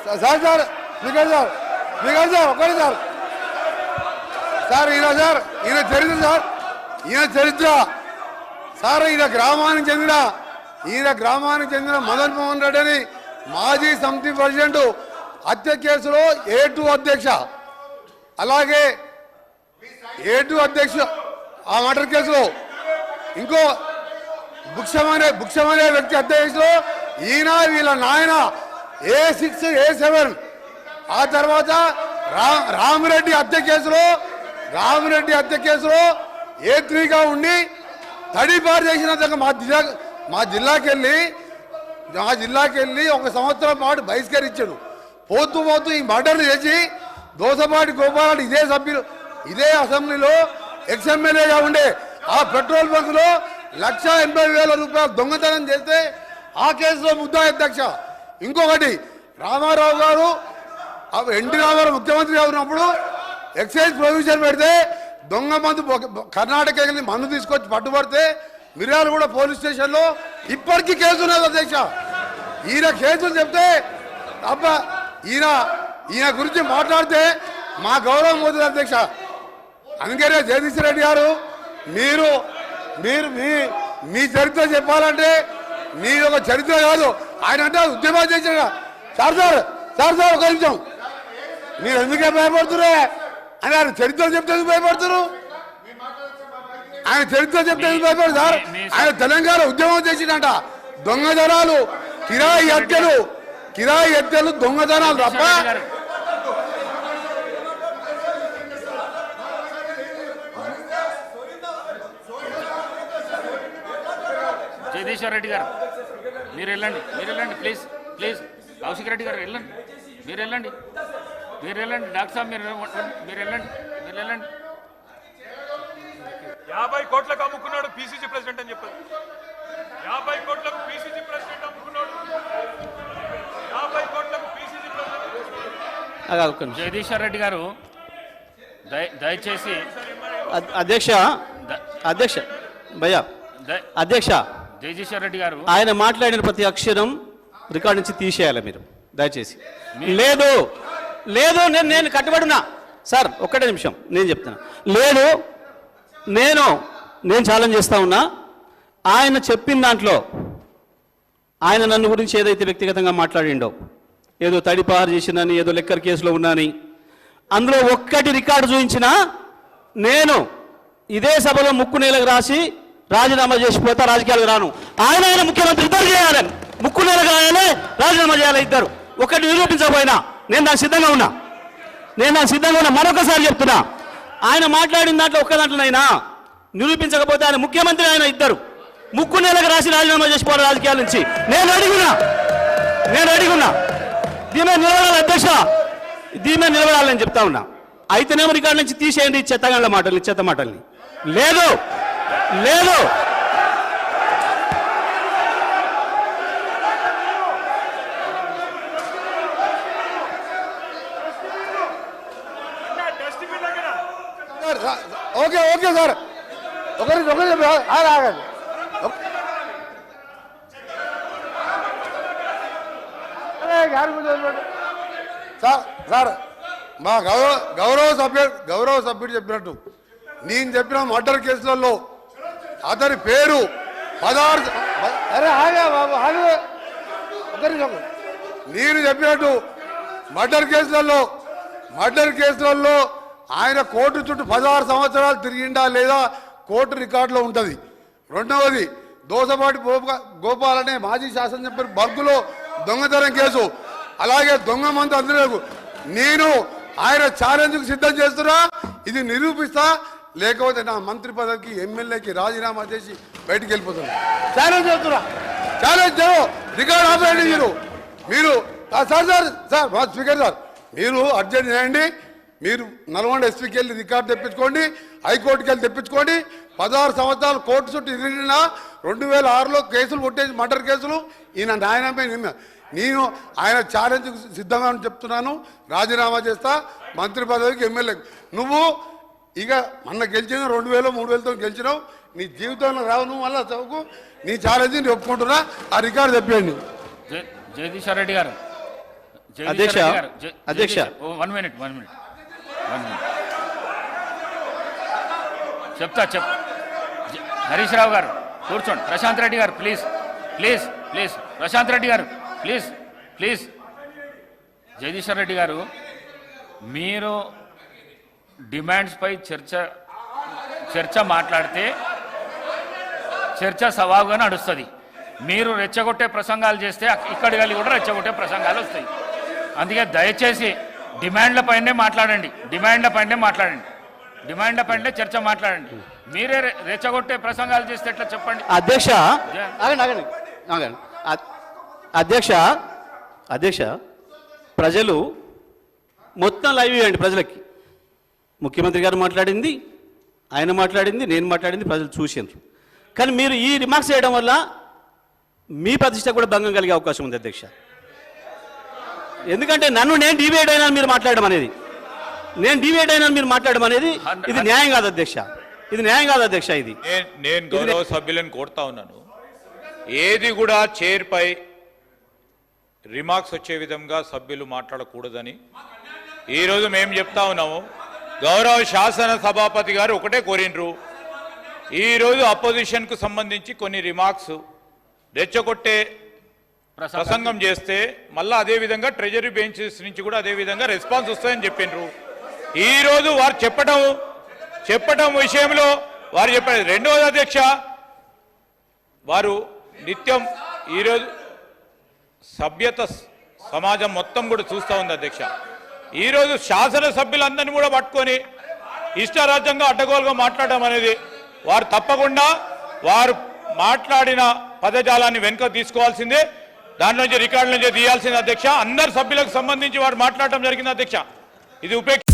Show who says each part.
Speaker 1: Sir sir sir speaker sir speaker sir ఒకటి sir. Sir ఈయన sir ఈయన చరిత్ర సార్ ఈయన చరిత్ర. సార్ ఈయన గ్రామానికి చెందిన ఈయన గ్రామానికి చెందిన మదన్ మోహన్ రెడ్డి అని మాజీ సమితి ప్రెసిడెంట్ హత్య కేసులో ఏ టూ అధ్యక్ష. అలాగే ఏ టూ అధ్యక్ష ఆ మర్డర్ కేసులో ఇంకో భుక్షమనే భుక్షమనే వ్యక్తి హత్య కేసులో ఈయన వీళ్ళ నాయన ఏ సిక్స్ ఏ సెవెన్ ఆ తర్వాత రా రామిరెడ్డి హత్య కేసులో రామిరెడ్డి హత్య కేసులో ఏ త్రీగా ఉండి తడిపారు చేసిన మా జిల్లా మా జిల్లాకి వెళ్ళి మా జిల్లాకి వెళ్ళి ఒక సంవత్సరం పాటు బహిష్కరించాడు. పోతూ పోతూ ఈ మర్డర్లు చేసి దోసపాటి గోపాలని ఇదే సభ్యులు ఇదే అసెంబ్లీలో ఎక్స్ఎమ్మెల్యేగా ఉండే ఆ పెట్రోల్ బంకులో లక్ష ఎనభై వేల రూపాయలు దొంగతనం చేస్తే ఆ కేసులో ముద్దా అధ్యక్ష ఇంకొకటి రామారావు గారు ఎన్టీ రామారావు ముఖ్యమంత్రి ఉన్నప్పుడు ఎక్సైజ్ ప్రొవిజన్ పెడితే దొంగ మందు కర్ణాటక వెళ్ళి మందు తీసుకొచ్చి పట్టుబడితే మిర్యాలు కూడా పోలీస్ స్టేషన్లో ఇప్పటికీ కేసు ఉన్నది అధ్యక్ష. ఈయన కేసులు చెప్తే అబ్బా ఈయన ఈయన గురించి మాట్లాడితే మా గౌరవం పోతుంది అధ్యక్ష. అందుకనే జగదీష్ రెడ్డి గారు మీరు మీరు మీ మీ చరిత్ర చెప్పాలంటే మీ ఒక చరిత్ర కాదు. ఆయన అంటే ఉద్యమాలు చేసిన సార్ సార్ సార్ సార్ ఒక నిమిషం. మీరు ఎందుకే భయపడుతురే అని ఆయన చరిత్ర చెప్తే ఎందుకు భయపడుతున్నారు ఆయన చరిత్ర చెప్తే ఎందుకు భయపడరు సార్? ఆయన తెలంగాణ ఉద్యమం చేసిందంట దొంగతనాలు కిరాయి హత్యలు కిరాయి హత్యలు దొంగతనాలు తప్ప
Speaker 2: జగదీశ్వర్ రెడ్డి గారు. మీరు వెళ్ళండి మీరు వెళ్ళండి ప్లీజ్ ప్లీజ్ కౌశిక్ రెడ్డి గారు వెళ్ళండి. మీరు వెళ్ళండి మీరు వెళ్ళండి. డాక్టర్ సాబ్ మీరు మీరు వెళ్ళండి మీరు వెళ్ళండి.
Speaker 3: యాభై కోట్లకు అమ్ముకున్నాడు పిసిసి ప్రెసిడెంట్ అని చెప్పారు. యాభై కోట్లకు పిసిసి ప్రెసిడెంట్ అమ్ముకున్నాడు. యాభై కోట్లకు పిసిసి ప్రెసిడెంట్.
Speaker 2: జగదీశ్వర్ రెడ్డి గారు దయ దయచేసి
Speaker 4: అధ్యక్ష
Speaker 2: ద-
Speaker 4: అధ్యక్ష భయ్యా అధ్యక్ష.
Speaker 2: జగదీశ్వర్ రెడ్డి గారు.
Speaker 4: ఆయన మాట్లాడిన ప్రతి అక్షరం రికార్డ్ నుంచి తీసేయాలి మీరు దయచేసి. లేదు లేదు నేను నేను కట్టుబడినా. సార్ ఒక్కటే నిమిషం నేను చెప్తున్నా. లేదు నేను నేను ఛాలెంజ్ చేస్తా ఉన్నా. ఆయన చెప్పిన దాంట్లో ఆయన నన్ను గురించి ఏదైతే వ్యక్తిగతంగా మాట్లాడిండో ఏదో తడిపారు చేసిందని ఏదో లెక్కర్ కేసులో ఉన్నాని అందులో ఒక్కటి రికార్డు చూపించినా నేను ఇదే సభలో ముక్కు నేలకు రాసి రాజీనామా చేసిపోతా రాజకీయాలకు రాను. ఆయన ఆయన ముఖ్యమంత్రి ఇద్దరు చేయాలి. ముక్కు నేల రాజీనామా చేయాలి ఇద్దరు. ఒకటి నిరూపించకపోయినా నేను దానికి సిద్ధంగా ఉన్నా. నేను దానికి సిద్ధంగా ఉన్నా. మరొకసారి చెప్తున్నా. ఆయన మాట్లాడిన దాంట్లో ఒక్క దాంట్లోనైనా నిరూపించకపోతే ఆయన ముఖ్యమంత్రి ఆయన ఇద్దరు. ముక్కు నెలకు రాసి రాజీనామా చేసిపోవాలి రాజకీయాల నుంచి. నేను అడిగున్నా. నేను అడిగున్నా. దీని మీద నిలబడాలి అధ్యక్ష. దీని మీద నిలబడాలని చెప్తా ఉన్నా. అయితేనేమో రికార్డు నుంచి తీసేయండి ఈ మాటలు మాటల్ని చెత్త మాటల్ని. లేదు. లేదు.
Speaker 1: Okay okay sir. ఒకరి ఒకరి ఆగండి ఆగండి. సార్ సార్ మా గౌరవ గౌరవ సభ్యుడు గౌరవ సభ్యుడు చెప్పినట్టు. నేను చెప్పిన మర్డర్ కేసులలో అతని పేరు నేను చెప్పినట్టు మర్డర్ కేసులలో మర్డర్ కేసులలో ఆయన కోర్టు చుట్టూ పదహారు సంవత్సరాలు తిరిగిండా లేదా కోర్టు రికార్డులో ఉంటుంది. రెండవది దోసపాటి గోప- గోపాల్ అనే మాజీ శాసనసభ్యులు బగ్గులో దొంగతనం కేసు. అలాగే దొంగ మంది అందరూ నేను ఆయన ఛాలెంజ్కు సిద్ధం చేస్తున్నా ఇది నిరూపిస్తా లేకపోతే నా మంత్రి పదవికి ఎమ్మెల్యేకి రాజీనామా చేసి బయటికి వెళ్ళిపోతున్నా. ఛాలెంజ్ చేస్తున్నా. ఛాలెంజ్ రికార్డ్ ఆపేయండి మీరు. మీరు సార్ సార్ సార్ మా స్పీకర్ సార్ మీరు అర్జెంట్ చేయండి. మీరు నల్గొండ ఎస్పీకి వెళ్ళి రికార్డు తెప్పించుకోండి హైకోర్టుకి వెళ్ళి తెప్పించుకోండి. పదహారు సంవత్సరాలు కోర్టు చుట్టూ తిరిగిన రెండు వేల ఆరులో కేసులు కొట్టేసి మర్డర్ కేసులు ఈయన నాయనమే నిన్న నేను ఆయన ఛాలెంజ్ సిద్ధంగా చెప్తున్నాను. రాజీనామా చేస్తా. మంత్రి పదవికి ఎమ్మెల్యే నువ్వు ఇక మొన్న గెలిచిన రెండు వేలు మూడు వేలతో గెలిచినావు. నీ జీవితంలో రావు నువ్వు మళ్ళీ చదువుకు. నీ ఛాలెంజ్ నేను ఒప్పుకుంటున్నా. ఆ రికార్డు తెప్పియండి
Speaker 2: జ- జగదీశ్వర్ రెడ్డి గారు.
Speaker 4: అధ్యక్ష, అధ్యక్ష.
Speaker 2: One minute one minute one minute చెప్తా చెప్. హరీష్ రావు గారు కూర్చోండి. ప్రశాంత్ రెడ్డి గారు please please please Prashant Reddy గారు ప్లీజ్ ప్లీజ్ జగదీశ్వర్ రెడ్డి గారు మీరు డిమాండ్స్పై చర్చ చర్చ మాట్లాడితే చర్చ సవాలుగా నడుస్తుంది. మీరు రెచ్చగొట్టే ప్రసంగాలు చేస్తే అక్- ఇక్కడి వెళ్ళి కూడా రెచ్చగొట్టే ప్రసంగాలు వస్తాయి. అందుకే దయచేసి డిమాండ్ల పైనే మాట్లాడండి. డిమాండ్ల పైనే మాట్లాడండి. డిమాండ్ల పైనే చర్చ మాట్లాడండి. మీరే రెచ్చగొట్టే ప్రసంగాలు చేస్తే ఎట్లా చెప్పండి?
Speaker 4: అధ్యక్ష అధ్యక్ష అధ్యక్ష ప్రజలు మొత్తం లైవ్ ఇవ్వండి ప్రజలకి. ముఖ్యమంత్రి గారు మాట్లాడింది ఆయన మాట్లాడింది నేను మాట్లాడింది ప్రజలు చూసినారు. కానీ మీరు ఈ రిమార్క్స్ చేయడం వల్ల మీ ప్రతిష్ట కూడా భంగం కలిగే అవకాశం ఉంది అధ్యక్ష. ఎందుకంటే నన్ను నేను డివైడ్ అయినా మీరు మాట్లాడడం అనేది. నేను డివైడ్ అయినా మీరు మాట్లాడడం అనేది ఇది న్యాయం కాదు అధ్యక్ష. ఇది న్యాయం కాదు అధ్యక్ష ఇది.
Speaker 5: నేను నేను గౌరవ సభ్యులను కోరుతా ఉన్నాను. ఏది కూడా చైర్పై రిమార్క్స్ వచ్చే విధంగా సభ్యులు మాట్లాడకూడదని. ఈరోజు మేము చెప్తా ఉన్నాము గౌరవ శాసన సభాపతి గారు ఒకటే కోరినరు ఈరోజు అపోజిషన్కు సంబంధించి కొన్ని రిమార్క్స్ రెచ్చగొట్టే
Speaker 2: ప్రసంగం
Speaker 5: చేస్తే మళ్ళీ అదే విధంగా ట్రెజరీ బెంచెస్ నుంచి కూడా అదే విధంగా రెస్పాన్స్ వస్తాయని చెప్పిండ్రు. ఈ రోజు వారు చెప్పడం చెప్పడం విషయంలో వారు చెప్పారు. రెండవది అధ్యక్ష వారు నిత్యం ఈరోజు సభ్యత సమాజం మొత్తం కూడా చూస్తూ ఉంది అధ్యక్ష. ఈరోజు శాసనసభ్యులందరినీ కూడా పట్టుకొని ఇష్టరాజ్యంగా అడ్డగోలుగా మాట్లాడడం అనేది వారు తప్పకుండా వారు మాట్లాడిన పదజాలాన్ని వెనుక తీసుకోవాల్సిందే. దాని నుంచి రికార్డు నుంచి తీయాల్సింది అధ్యక్ష. అందరు సభ్యులకు సంబంధించి వారు మాట్లాడటం జరిగింది అధ్యక్ష. ఇది ఉపేక్ష